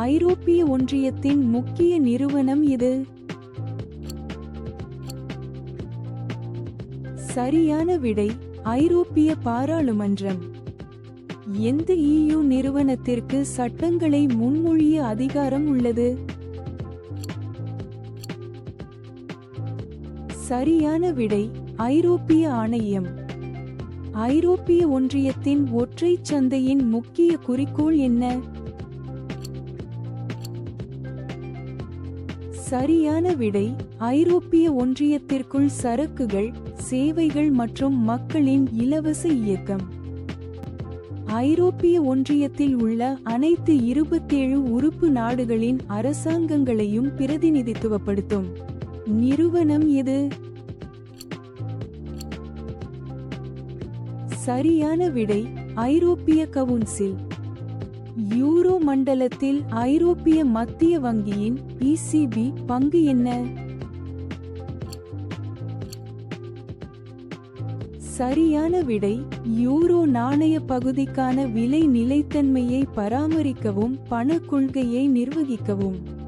ஐரோப்பிய ஒன்றியத்தின் முக்கிய நிறுவனம் இது. சரியான விடை ஐரோப்பிய பாராளுமன்றம். எந்த இயு நிறுவனத்திற்கு சட்டங்களை முன்மொழிய அதிகாரம் உள்ளது? சரியான விடை ஐரோப்பிய ஆணையம். ஐரோப்பிய ஒன்றியத்தின் ஒற்றைச் சந்தையின் முக்கிய குறிக்கோள் என்ன? சரியான விடை ஐரோப்பிய ஒன்றியத்திற்குள் சரக்குகள் சேவைகள் மற்றும் மக்களின் இலவச இயக்கம். ஐரோப்பிய ஒன்றியத்தில் உள்ள அனைத்து இருபத்தேழு உறுப்பு நாடுகளின் அரசாங்கங்களையும் பிரதிநிதித்துவப்படுத்தும். நிறுவனம் எது? சரியான விடை ஐரோப்பிய கவுன்சில். யூரோ மண்டலத்தில் ஐரோப்பிய மத்திய வங்கியின் இசிபி பங்கு என்ன? சரியான விடை யூரோ நாணய பகுதிக்கான விலை நிலைத்தன்மையை பராமரிக்கவும் பண கொள்கையை நிர்வகிக்கவும்.